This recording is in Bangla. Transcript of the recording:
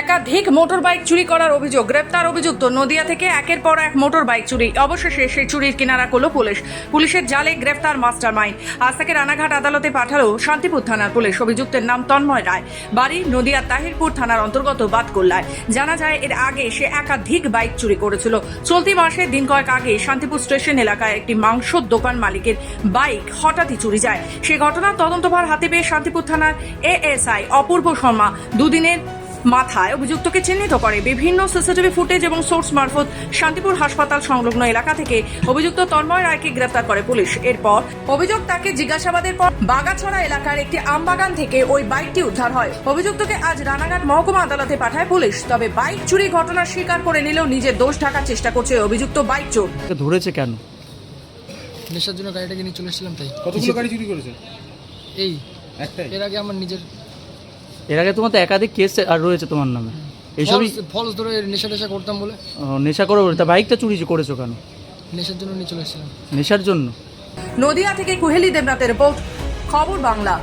একাধিক মোটর বাইক চুরি করার অভিযোগ। গ্রেপ্তার অভিযুক্ত নদিয়া থেকে একের পর এক মোটর বাইক চুরি। অবশেষে সেই চুরির কিনারা করল পুলিশ। পুলিশের জালে গ্রেফতার মাস্টার মাইন্ড আজ থেকে রানাঘাট আদালতে পাঠালো শান্তিপুর থানার পুলিশ। অভিযুক্তের নাম তন্ময় রায়। বাড়ি নদিয়া তাহিরপুর থানার অন্তর্গত বাতকুল্লায়। জানা যায়, এর আগে সে একাধিক বাইক চুরি করেছিল। চলতি মাসে দিন কয়েক আগে শান্তিপুর স্টেশন এলাকায় একটি মাংসর দোকান মালিকের বাইক হঠাৎই চুরি যায়। সে ঘটনার তদন্তভার হাতে পেয়ে শান্তিপুর থানার এএসআই অপূর্ব শর্মা দুদিনের মাথায় অভিযুক্তকে চিহ্নিত করে বিভিন্ন সিসিটিভি ফুটেজ এবং সোর্স মারফত শান্তিপুর হাসপাতাল সংলগ্ন এলাকা থেকে অভিযুক্ত তন্ময় রায়কে গ্রেফতার করে পুলিশ। এরপর অভিযোগ তাকে জিজ্ঞাসাবাদের পর বাগাছড়া এলাকার একটি আমবাগান থেকে ওই বাইকটি উদ্ধার হয়। অভিযুক্তকে আজ রানাঘাট মহকুমা আদালতে পাঠায় পুলিশ তবে বাইক চুরি ঘটনা স্বীকার করে নিলেও নিজের দোষ ঢাকার চেষ্টা করছে অভিযুক্ত বাইক চোর। ধরেছে কেন? নেশার জন্য গাড়িটাকে নিয়ে চলে এসেছিলাম তাই। কতগুলো গাড়ি চুরি করেছে? এই একটাই? এর আগে আমার নিজের এর আগে তোমার তো একাধিক কেস আর রয়েছে তোমার নামে। এইসবই ফলস ধরে নেশা টেশা করতাম বলে। ও, নেশা করে তা বাইকটা চুরি করেছ কেন? নেশার জন্য নিয়ে চলে এসেছিলাম। নেশার জন্য? নদিয়া থেকে কুহেলি দেবনাথের রিপোর্ট খবর বাংলা।